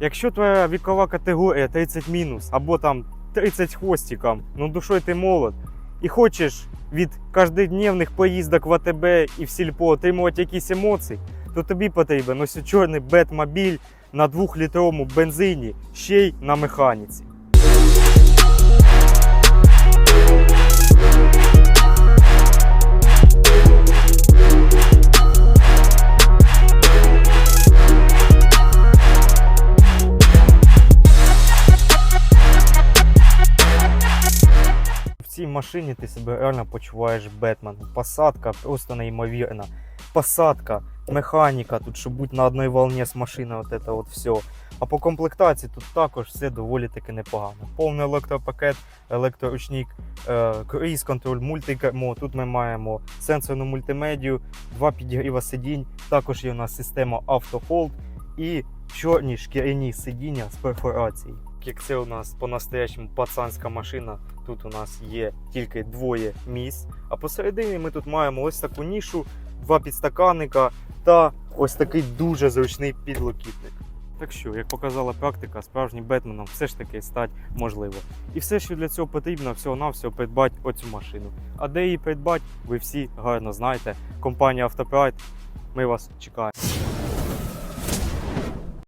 Якщо твоя вікова категорія 30 мінус або там 30 хвостиком, ну душою ти молод, і хочеш від кожнодневних поїздок в АТБ і в сільпо отримувати якісь емоції, то тобі потрібен ось чорний бетмобіль на 2-літровому бензині, ще й на механіці. Цій машині ти себе реально почуваєш Бетменом. Посадка просто неймовірна. Посадка, механіка, тут щоб бути на одній волні з машиною, от це от все. А по комплектації тут також все доволі таки непогано. Повний електропакет, електроручник, е, круїз контроль, мультикермо. Тут ми маємо сенсорну мультимедію, два підігріва сидінь. Також є у нас система автохолд і чорні шкіряні сидіння з перфорацією. Як це у нас по-настоящему пацанська машина, тут у нас є тільки двоє місць. А посередині ми тут маємо ось таку нішу, два підстаканника та ось такий дуже зручний підлокітник. Так що, як показала практика, справжнім Бетменом все ж таки стати можливо. І все, що для цього потрібно, всього-навсього придбати оцю машину. А де її придбати, ви всі гарно знаєте. Компанія Автопрайд. Ми вас чекаємо.